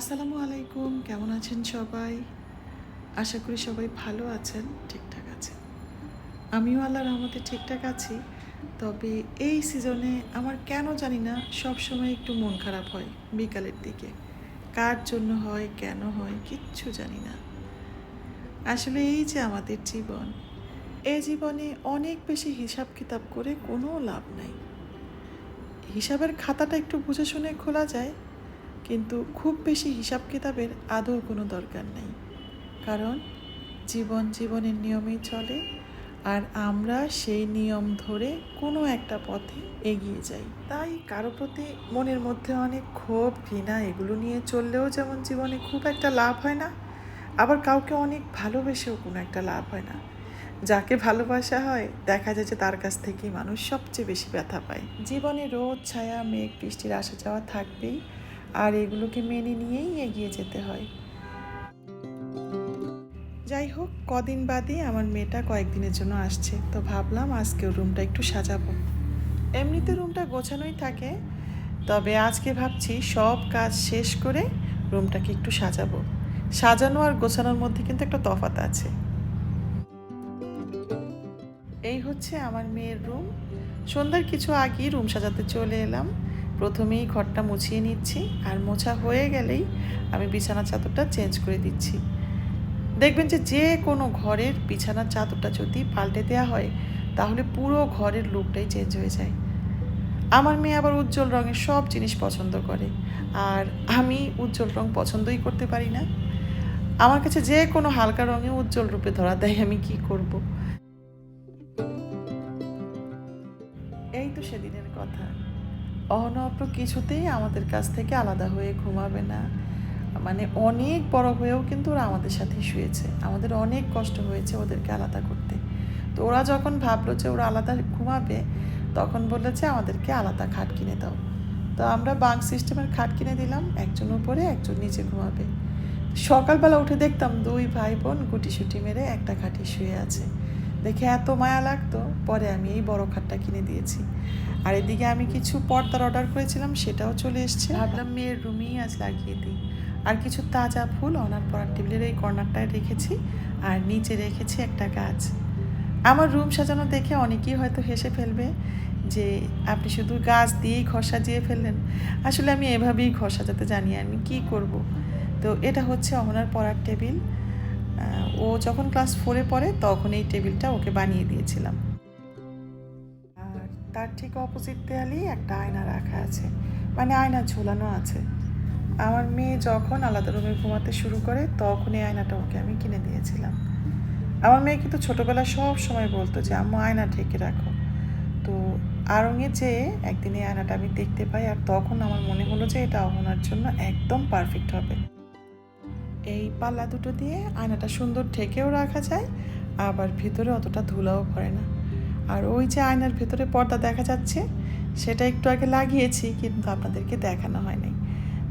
আসসালামু আলাইকুম, কেমন আছেন সবাই? আশা করি সবাই ভালো আছেন, ঠিকঠাক আছেন। আমিও আল্লাহর রহমতে ঠিকঠাক আছি। তবে এই সিজনে আমার কেন জানি না সব সময় একটু মন খারাপ হয় বিকালের দিকে। কার জন্য হয়, কেন হয়, কিচ্ছু জানি না। আসলে এই যে আমাদের জীবন এই জীবনে অনেক বেশি হিসাব কিতাব করে কোনো লাভ নাই। হিসাবের খাতাটা একটু বুঝে শুনে খোলা যায় কিন্তু খুব বেশি হিসাব কিতাবের আদৌ কোনো দরকার নেই। কারণ জীবন জীবনের নিয়মেই চলে আর আমরা সেই নিয়ম ধরে কোনো একটা পথে এগিয়ে যাই। তাই কারও প্রতি মনের মধ্যে অনেক ক্ষোভ, ঘৃণা এগুলো নিয়ে চললেও যেমন জীবনে খুব একটা লাভ হয় না, আবার কাউকে অনেক ভালোবেসেও কোনো একটা লাভ হয় না। যাকে ভালোবাসা হয়, দেখা যায় যে তার কাছ থেকেই মানুষ সবচেয়ে বেশি ব্যথা পায়। জীবনে রোদ, ছায়া, মেঘ, বৃষ্টির আসা যাওয়া থাকবেই। আর এগুলোকে মেনে নিয়েই এগিয়ে যেতে হয়। যাই হোক, কদিন বাদে আমার মেয়েটা কয়েকদিনের জন্য আসছে, তো ভাবলাম আজকেও রুমটা একটু সাজাবো। এমনিতে রুমটা গোছানোই থাকে, তবে আজকে ভাবছি সব কাজ শেষ করে রুমটাকে একটু সাজাবো। সাজানো আর গোছানোর মধ্যে কিন্তু একটা তফাৎ আছে। এই হচ্ছে আমার মেয়ের রুম। সন্ধ্যার কিছু আগেই রুম সাজাতে চলে এলাম। প্রথমেই ঘরটা মুছিয়ে নিচ্ছি আর মোছা হয়ে গেলেই আমি বিছানা চাদরটা চেঞ্জ করে দিচ্ছি। দেখবেন যে যে কোনো ঘরের বিছানার চাদরটা যদি পাল্টে দেওয়া হয়, তাহলে পুরো ঘরের লুকটাই চেঞ্জ হয়ে যায়। আমার মেয়ে আবার উজ্জ্বল রঙের সব জিনিস পছন্দ করে আর আমি উজ্জ্বল রং পছন্দই করতে পারি না। আমার কাছে যে কোনো হালকা রঙে উজ্জ্বল রূপে ধরা দেয়, আমি কি করব? এই তো সেদিনের কথা। অহনপ্র কিছুতেই আমাদের কাছ থেকে আলাদা হয়ে ঘুমাবে না। মানে অনেক বড় হয়েও কিন্তু ওরা আমাদের সাথেই শুয়েছে। আমাদের অনেক কষ্ট হয়েছে ওদেরকে আলাদা করতে। তো ওরা যখন ভাবলো যে ওরা আলাদা ঘুমাবে, তখন বলেছে, আমাদেরকে আলাদা খাট কিনে দাও। তো আমরা বাঙ্ক সিস্টেমের খাট কিনে দিলাম, একজন উপরে, একজন নিচে ঘুমাবে। সকালবেলা উঠে দেখতাম দুই ভাই বোন গুটিসুটি মেরে একটা খাটে শুয়ে আছে। দেখে এত মায়া লাগতো। পরে আমি এই বড় খাটটা কিনে দিয়েছি। আর এদিকে আমি কিছু পর্দার অর্ডার করেছিলাম, সেটাও চলে এসছে। ভাবলাম মেয়ের রুমেই আজ লাগিয়ে দিই। আর কিছু তাজা ফুল অনার পড়ার টেবিলের এই কর্নারটায় রেখেছি আর নিচে রেখেছি একটা গাছ। আমার রুম সাজানো দেখে অনেকেই হয়তো হেসে ফেলবে যে, আপনি শুধু গাছ দিয়েই ঘর সাজিয়ে ফেললেন? আসলে আমি এভাবেই ঘর সাজাতে জানি, আমি কি করব? তো এটা হচ্ছে অহনার পড়ার টেবিল। ও যখন ক্লাস ফোরে পড়ে, তখন এই টেবিলটা ওকে বানিয়ে দিয়েছিলাম। আর তার ঠিক অপোজিট দেয়ালেই একটা আয়না রাখা আছে। মানে আয়না ঝোলানো আছে। আমার মেয়ে যখন আলাদা রুমে ঘুমাতে শুরু করে, তখন এই আয়নাটা ওকে আমি কিনে দিয়েছিলাম। আমার মেয়ে কিন্তু ছোটোবেলা সব সময় বলতো যে, আম্মু, আয়না ঢেকে রাখো। তো আরঙে যেয়ে একদিন এই আয়নাটা আমি দেখতে পাই, আর তখন আমার মনে হলো যে, এটা অহনার জন্য একদম পারফেক্ট হবে। এই পাল্লা দুটো দিয়ে আয়নাটা সুন্দর ঢেকেও রাখা যায়, আবার ভিতরে অতটা ধুলাও পড়ে না। আর ওই যে আয়নার ভেতরে পর্দা দেখা যাচ্ছে, সেটা একটু আগে লাগিয়েছি, কিন্তু আপনাদেরকে দেখানো হয়নি।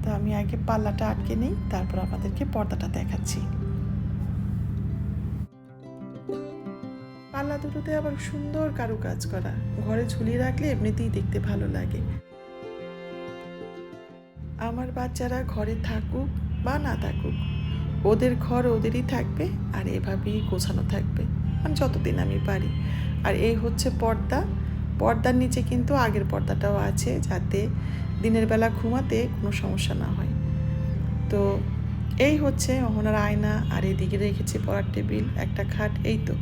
তো আমি আগে পাল্লাটা আটকে নিই, তারপর আপনাদেরকে পর্দাটা দেখাচ্ছি। পাল্লা দুটোতে আবার সুন্দর কারুকাজ করা। ঘরে ঝুলিয়ে রাখলে এমনিতেই দেখতে ভালো লাগে। আমার বাচ্চারা ঘরে থাকুক বা না থাকুক ওদের ঘর ওদেরই থাকবে আর এভাবেই গোছানো থাকবে। মানে যতদিন আমি পারি। আর এই হচ্ছে পর্দা। পর্দার নিচে কিন্তু আগের পর্দাটাও আছে যাতে দিনের বেলা ঘুমাতে কোনো সমস্যা না হয়। তো এই হচ্ছে ওনার আয়না আর এদিকে রেখেছি পড়ার টেবিল, একটা খাট, এই তো।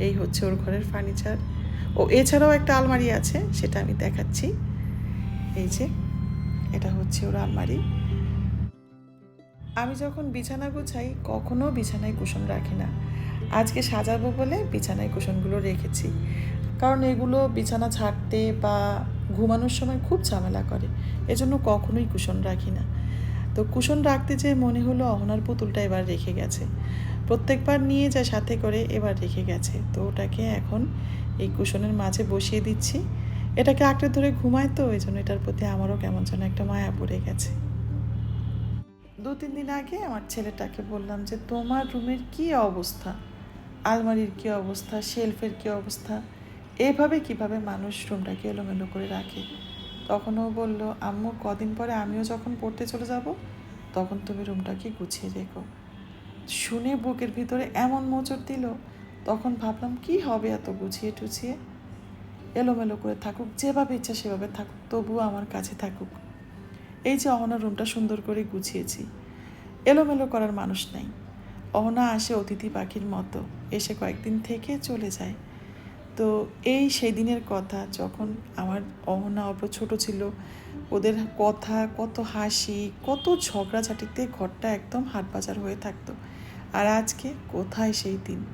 এই হচ্ছে ওর ঘরের ফার্নিচার। ও, এছাড়াও একটা আলমারি আছে, সেটা আমি দেখাচ্ছি। এই যে, এটা হচ্ছে ওর আলমারি। আমি যখন বিছানা গুছাই, কখনো বিছানায় কুশন রাখি না। আজকে সাজাবো বলে বিছানায় কুশনগুলো রেখেছি। কারণ এগুলো বিছানা ছাড়তে বা ঘুমানোর সময় খুব ঝামেলা করে। এজন্য কখনোই কুশন রাখি না। তো কুশন রাখতে যে মনে হলো অহনার পুতুলটা এবার রেখে গেছে। প্রত্যেকবার নিয়ে যায় সাথে করে এবার রেখে গেছে। তো ওটাকে এখন এই কুশনের মাঝে বসিয়ে দিচ্ছি। এটাকে আঁকড়ে ধরে ঘুমায় তো ওই জন্য এটার প্রতি আমারও কেমন যেন একটা মায়া পড়ে গেছে। দু তিন দিন আগে আমার ছেলেটাকে বললাম যে, তোমার রুমের কি অবস্থা? আলমারির কি অবস্থা? শেলফের কি অবস্থা? এভাবে কীভাবে মানুষ রুমটাকে এলোমেলো করে রাখে? তখন ও বলল, আম্মু, কদিন পরে আমিও যখন পড়তে চলে যাব, তখন তুমি রুমটাকে গুছিয়ে রেখো। শুনে বুকের ভিতরে এমন মোচড় দিল, তখন ভাবলাম, কি হবে এত গুছিয়ে টুছিয়ে? এলোমেলো করে থাকুক, যেভাবে ইচ্ছা সেভাবে থাকুক, তবুও আমার কাছে থাকুক। এই যে অহনার রুমটা সুন্দর করে গুছিয়েছি। এলোমেলো করার মানুষ নাই। অহনা আসে অতিথি পাখির মতো, এসে কয়েকদিন থেকে চলে যায়। তো এই সেই দিনের কথা, যখন আমার অহনা অল্প ছোট ছিল, ওদের কথা, কত হাসি, কত ঝগড়াঝাটিতে ঘরটা একদম হাটবাজার হয়ে থাকতো। আর আজকে কোথায় সেই দিন?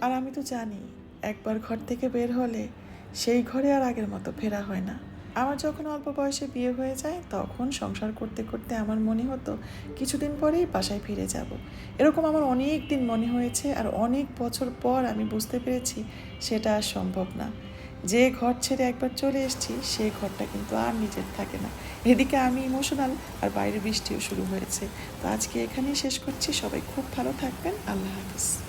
আর আমি তো জানি, একবার ঘর থেকে বের হলে সেই ঘরে আর আগের মতো ফেরা হয় না। আমার যখন অল্প বয়সে বিয়ে হয়ে যায়, তখন সংসার করতে করতে আমার মনে হতো কিছুদিন পরেই বাসায় ফিরে যাব। এরকম আমার অনেক দিন মনে হয়েছে আর অনেক বছর পর আমি বুঝতে পেরেছি সেটা আর সম্ভব না। যে ঘর ছেড়ে একবার চলে এসেছি, সে ঘরটা কিন্তু আর নিজের থাকে না। এদিকে আমি ইমোশনাল আর বাইরে বৃষ্টিও শুরু হয়েছে। তো আজকে এখানেই শেষ করছি। সবাই খুব ভালো থাকবেন। আল্লাহ হাফিজ।